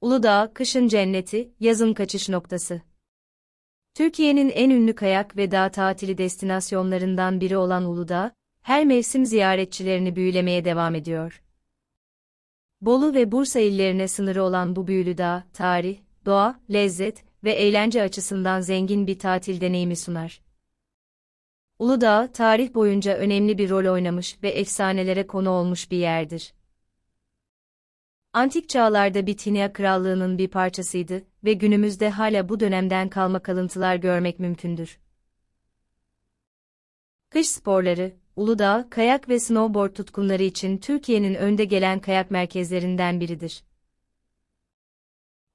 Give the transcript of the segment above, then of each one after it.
Uludağ, kışın cenneti, yazın kaçış noktası. Türkiye'nin en ünlü kayak ve dağ tatili destinasyonlarından biri olan Uludağ, her mevsim ziyaretçilerini büyülemeye devam ediyor. Bolu ve Bursa illerine sınırı olan bu büyülü dağ, tarih, doğa, lezzet ve eğlence açısından zengin bir tatil deneyimi sunar. Uludağ, tarih boyunca önemli bir rol oynamış ve efsanelere konu olmuş bir yerdir. Antik çağlarda Bitinia Krallığı'nın bir parçasıydı ve günümüzde hala bu dönemden kalma kalıntılar görmek mümkündür. Kış sporları, Uludağ, kayak ve snowboard tutkunları için Türkiye'nin önde gelen kayak merkezlerinden biridir.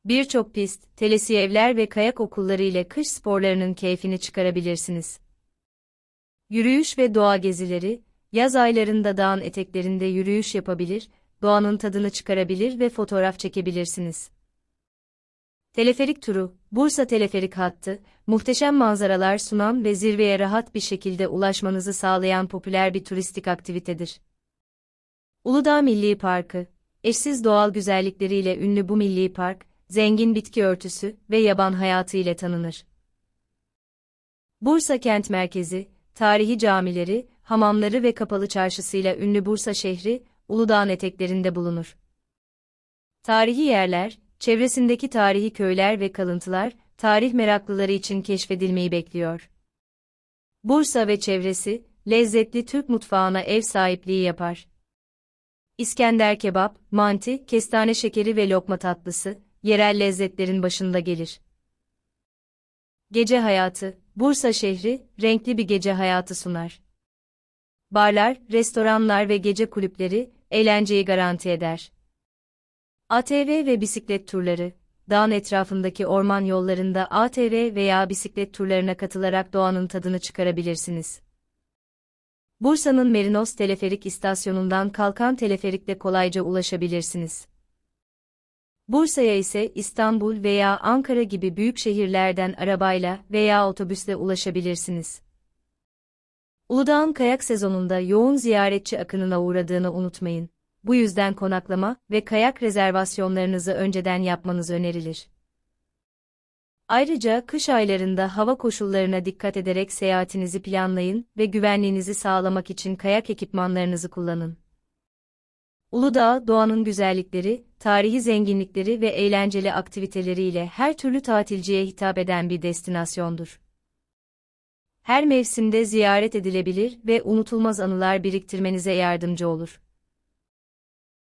Birçok pist, telesiyevler ve kayak okulları ile kış sporlarının keyfini çıkarabilirsiniz. Yürüyüş ve doğa gezileri, yaz aylarında dağın eteklerinde yürüyüş yapabilir, doğanın tadını çıkarabilir ve fotoğraf çekebilirsiniz. Teleferik turu, Bursa Teleferik Hattı, muhteşem manzaralar sunan ve zirveye rahat bir şekilde ulaşmanızı sağlayan popüler bir turistik aktivitedir. Uludağ Milli Parkı, eşsiz doğal güzellikleriyle ünlü bu milli park, zengin bitki örtüsü ve yaban hayatı ile tanınır. Bursa kent merkezi, tarihi camileri, hamamları ve kapalı çarşısıyla ünlü Bursa şehri, Uludağ'ın eteklerinde bulunur. Tarihi yerler, çevresindeki tarihi köyler ve kalıntılar, tarih meraklıları için keşfedilmeyi bekliyor. Bursa ve çevresi, lezzetli Türk mutfağına ev sahipliği yapar. İskender kebap, manti, kestane şekeri ve lokma tatlısı, yerel lezzetlerin başında gelir. Gece hayatı, Bursa şehri, renkli bir gece hayatı sunar. Barlar, restoranlar ve gece kulüpleri, eğlenceyi garanti eder. ATV ve bisiklet turları, dağın etrafındaki orman yollarında ATV veya bisiklet turlarına katılarak doğanın tadını çıkarabilirsiniz. Bursa'nın Merinos Teleferik İstasyonu'ndan kalkan teleferikle kolayca ulaşabilirsiniz. Bursa'ya ise İstanbul veya Ankara gibi büyük şehirlerden arabayla veya otobüsle ulaşabilirsiniz. Uludağ'ın kayak sezonunda yoğun ziyaretçi akınına uğradığını unutmayın. Bu yüzden konaklama ve kayak rezervasyonlarınızı önceden yapmanız önerilir. Ayrıca kış aylarında hava koşullarına dikkat ederek seyahatinizi planlayın ve güvenliğinizi sağlamak için kayak ekipmanlarınızı kullanın. Uludağ, doğanın güzellikleri, tarihi zenginlikleri ve eğlenceli aktiviteleriyle her türlü tatilciye hitap eden bir destinasyondur. Her mevsimde ziyaret edilebilir ve unutulmaz anılar biriktirmenize yardımcı olur.